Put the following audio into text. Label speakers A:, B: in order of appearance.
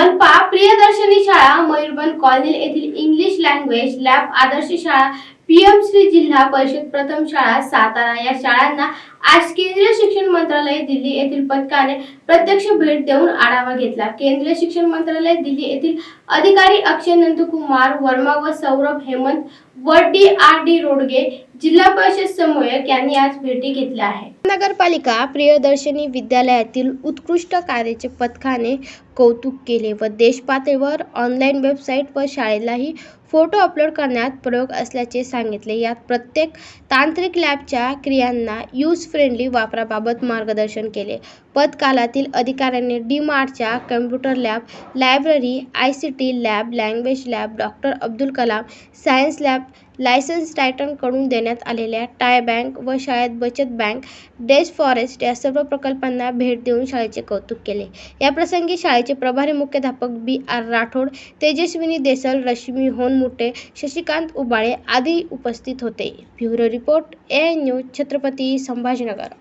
A: मनपा प्रियदर्शनी शाळा मयूरबन कॉलनी येथील इंग्लिश लँग्वेज लॅब आदर्श शाळा पीएम श्री जिल्हा परिषद प्रथम शाळा सातारा या शाळांना आज केंद्रीय शिक्षण मंत्रालय दिल्ली येथील पथकाने प्रत्यक्ष भेट देऊन आढावा घेतला. केंद्रीय शिक्षण मंत्रालय दिल्ली येथील अधिकारी अक्षय नंदकुमार वर्मा व सौरभ हेमंत व डी आर डी रोडगे जिल्हा परिषद समूहक यांनी आज भेटी घेतल्या आहेत. नगरपालिका प्रियदर्शनी विद्यालयातील उत्कृष्ट कार्याचे पथकाने कौतुक केले व देशपातळीवर ऑनलाईन वेबसाईट व शाळेलाही फोटो अपलोड करण्यात प्रयोग असल्याचे सांगितले. यात प्रत्येक तांत्रिक लॅबच्या क्रियांना यूज फ्रेंडली वापराबाबत मार्गदर्शन केले. पदकालातील अधिकाऱ्यांनी डी मार्टच्या computer lab library I C T lab language lab doctor Abdul Kalam science lab licence टायटनकडून देण्यात आलेल्या टाय बँक व शाळेत बचत बँक डेज फॉरेस्ट या सर्व प्रकल्पांना भेट देऊन शाळेचे कौतुक केले. याप्रसंगी शाळेचे प्रभारी मुख्याध्यापक बी आर राठोड तेजस्विनी देसल रश्मी होनमुटे शशिकांत उबाळे आदी उपस्थित होते. Bureau report A news Chhatrapati Sambhajinagar.